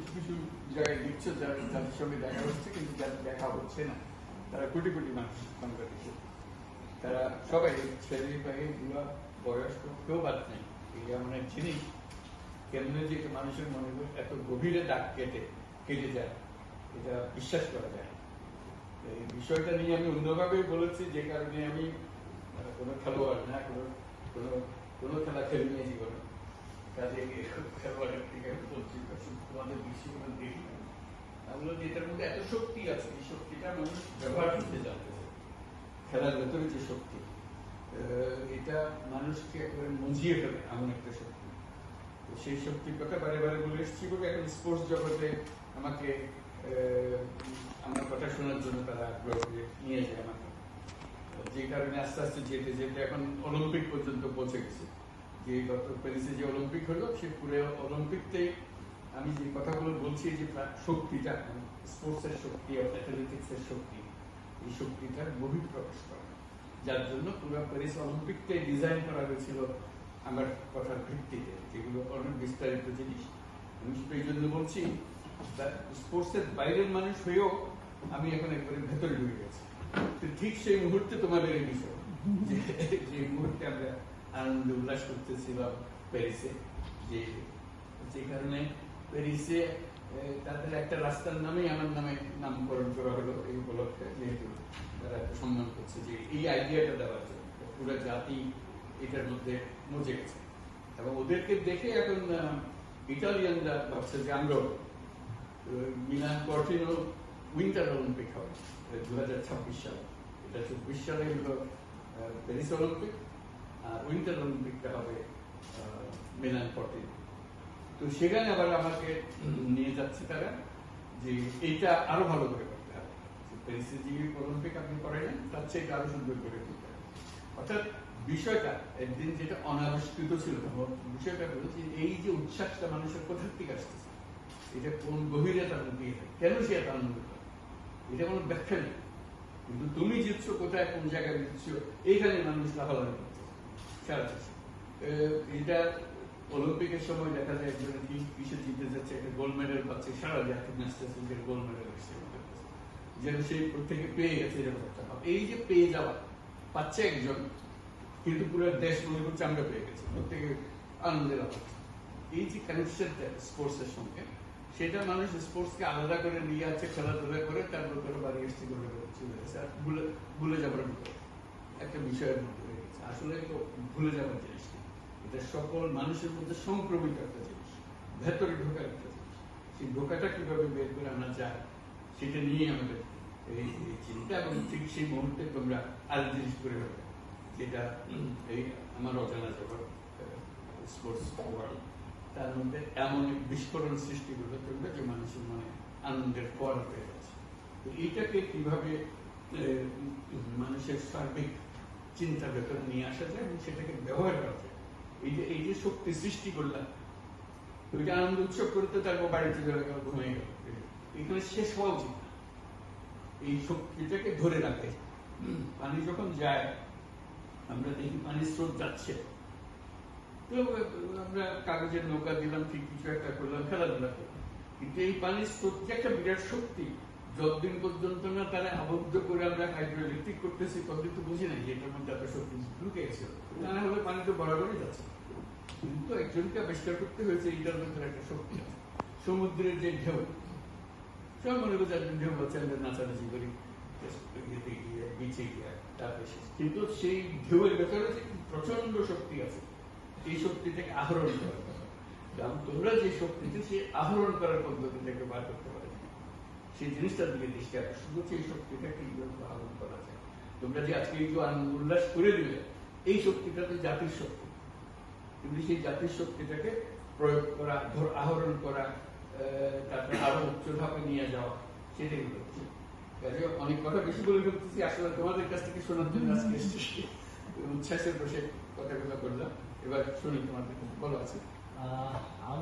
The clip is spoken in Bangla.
কিছু কিছু জায়গায় দেখছ যারা যাদের সঙ্গে দেখা হচ্ছে, কিন্তু যাদের দেখা হচ্ছে না। তারা কোটি কোটি মানুষ বাংলাদেশে তারা সবাই ছেলে পায়ে বুড়া, বয়স্ক, কেউ বাদ নেই। এমন এক জিনিস কেমনে যে মানুষের মনে এত গভীরে দাগ কেটে কেটে যায়। এটা বিশ্বাস করা যায়। এই বিষয়টা নিয়ে আমি অন্যভাবে বলেছি, যে কারণে আমি কোনো খেলোয়াড় না, কোনো কোনো কোনো খেলা খেলি নিয়ে জীবনে। খেলার ভেতরে যে শক্তি এটা মানুষকে একেবারে ফেলে এমন একটা শক্তি। সেই শক্তির কথা বারে বারে বলে এসেছি বলে এখন স্পোর্টস জগতে আমাকে আমার কথা শোনার জন্য তারা আগ্রহ নিয়ে যায় আমাকে। যে কারণে আস্তে আস্তে যেতে যেতে এখন অলিম্পিক পর্যন্ত পৌঁছে গেছে। যে গত প্যারিসে যে অলিম্পিক হলো, সে পুরো অলিম্পিকতেই আমি যে কথাগুলো বলছি যে শক্তিটা স্পোর্টসের শক্তি, অ্যাথলেটিক্সের শক্তি, এই শক্তিটার গভীর প্রকাশ করা। যার জন্য পুরো প্যারিস অলিম্পিকটাই ডিজাইন করা হয়েছিল আমার কথার ভিত্তিতে, যেগুলো অনেক বিস্তারিত জিনিস। আমি এই জন্য বলছি স্পোর্টসের বাইরের মানুষ হয়েও আমি এখন একবারে ভেতরে ঢুকে গেছি। ঠিক সেই মুহূর্তে তোমাদের এই বিষয়, যে মুহূর্তে আমরা আনন্দ উল্লাস করতেছিলাম প্যারিসে যে যে কারণে প্যারিসে তাদের একটা রাস্তার নামেই আমার নামে নামকরণ করা হলো এই উপলক্ষে, যেহেতু তারা সম্মান করছে যে এই আইডিয়াটা দেওয়ার জন্য। পুরো জাতি এটার মধ্যে মজে গেছে। এবং ওদেরকে দেখে এখন ইটালিয়ানরা ভাবছে যে আমরাও মিলান কর্টিনো উইন্টার অলিম্পিক হবে। দু হাজার ছাব্বিশ সালে। এটা চব্বিশ সালে হলো প্যারিস অলিম্পিক। উইন্টার অলিম্পিকটা হবে মিলান কর্টিনো তো সেখানে আবার আমাকে নিয়ে যাচ্ছে তারা যে এইটা আরও ভালো করে করতে হবে। প্যারিসে যে অলিম্পিক আপনি করেন তার চেয়ে এটা আরও সুন্দর করে করতে হবে। অর্থাৎ বিষয়টা একদিন যেটা অনাবিষ্কৃত ছিল বিষয়টা হলো যে এই যে উচ্ছ্বাসটা মানুষের কোথা থেকে আসতেছে, এটা কোন গভীরতার মধ্যে দিয়ে থাকে? কেন সে এত আনন্দ এটা কোনো ব্যাখ্যা নেই। কিন্তু তুমি জিতছ কোথায়, কোন জায়গায় জিতছ, এইখানে মানুষ লাফালাফি আহ, এটা অলিম্পিকের সময় দেখা যায় একজন কিসে জিতে যাচ্ছে একটা গোল্ড মেডেল পাচ্ছে সারা গোল্ড মেডেল যেন প্রত্যেকে পেয়ে গেছে। এই যে পেয়ে যাওয়া পাচ্ছে একজন কিন্তু পুরো দেশ মনে করছে আমরা পেয়ে গেছি প্রত্যেকে আনন্দের এই যে কানেকশনটা স্পোর্টসের সঙ্গে সেটা মানুষ স্পোর্টসকে আলাদা করে নিয়ে আছে খেলাধুলা করে তারপর করে বাড়ি এসছে চলে গেছে আর ভুলে ভুলে যাবার মতো। একটা বিষয়ের মধ্যে হয়ে গেছে। আসলে তো ভুলে যাবার জিনিস এটা সকল মানুষের মধ্যে সংক্রমিত একটা জিনিস। ভেতরে ঢোকার একটা জিনিস। সেই ঢোকাটা কীভাবে বের করে আনা যায়, সেটা নিয়ে আমাদের এই চিন্তা এবং ঠিক সেই মুহূর্তে তোমরা আর জিনিস করে হবে যেটা এই আমার অজানা জগৎ স্পোর্টস ওয়ার্ল্ড তার মধ্যে এমন এক বিস্ফোরণ সৃষ্টি করবে তোমরা যে মানুষের মনে আনন্দের পর হয়ে গেছে। তো এইটাকে কীভাবে মানুষের সার্বিক চিন্তা ভেতরে নিয়ে আসা যায় এবং সেটাকে ব্যবহার করা যায়। এই যে এই যে শক্তি সৃষ্টি করলাম ওইটা আনন্দ উৎসব করতে তারপর বাড়িতে চলে গেল ঘুমিয়ে গেল। এখানে শেষ হওয়া উচিত। এই শক্তিটাকে ধরে রাখে পানি যখন যায়, আমরা দেখি পানির স্রোত যাচ্ছে। আমরা কাগজের নৌকা দিলাম, ঠিক কিছু একটা করলাম, খেলাধুলা করলাম। কিন্তু এই পানির স্রোত একটা বিরাট শক্তি। যতদিন পর্যন্ত না তারা আবদ্ধ করে আমরা হাইড্রো ইলেকট্রিক করতেছি, ততদিন তো বুঝি নাই এটার মধ্যে এত শক্তি ঢুকে গেছে। না হলে পানি তো বরাবরই যাচ্ছে। কিন্তু একজনকে আবিষ্কার করতে হয়েছে এইটার মধ্যে একটা শক্তি আছে। সমুদ্রের যে ঢেউ, সব মনে করছে একজন ঢেউ হচ্ছে আমরা নাচানাচি করি। বিচে গিয়ে তারপরে। কিন্তু সেই ঢেউয়ের ভেতরে যে প্রচণ্ড শক্তি আছে এই শক্তি থেকে আহরণ করা। এবং তোমরা যে শক্তিতে, সেই আহরণ করার পদ্ধতি থেকে বার করতে পারে। সেই জিনিসটার দিকে দৃষ্টি আকর্ষণ করছে, এই শক্তিটা কীভাবে আহরণ করা যায়? তোমরা যে আজকে যে আনন্দ উল্লাস করে দিলে, এই শক্তিটা তো জাতির শক্তি। কিন্তু সেই জাতির শক্তিটাকে প্রয়োগ করা, ধর- আহরণ করা তারপরে আরও উচ্চ ধাপে নিয়ে যাওয়া, সেটাই হচ্ছে। কাজে অনেক কথা বেশি বলে ফেলতেছি। আসলে তোমাদের কাছ থেকে শোনার জন্য আজকে এসেছি। উচ্ছ্বাসের বসে কথাগুলো করলাম এবার শুনি তোমাদের বলো আছে আমি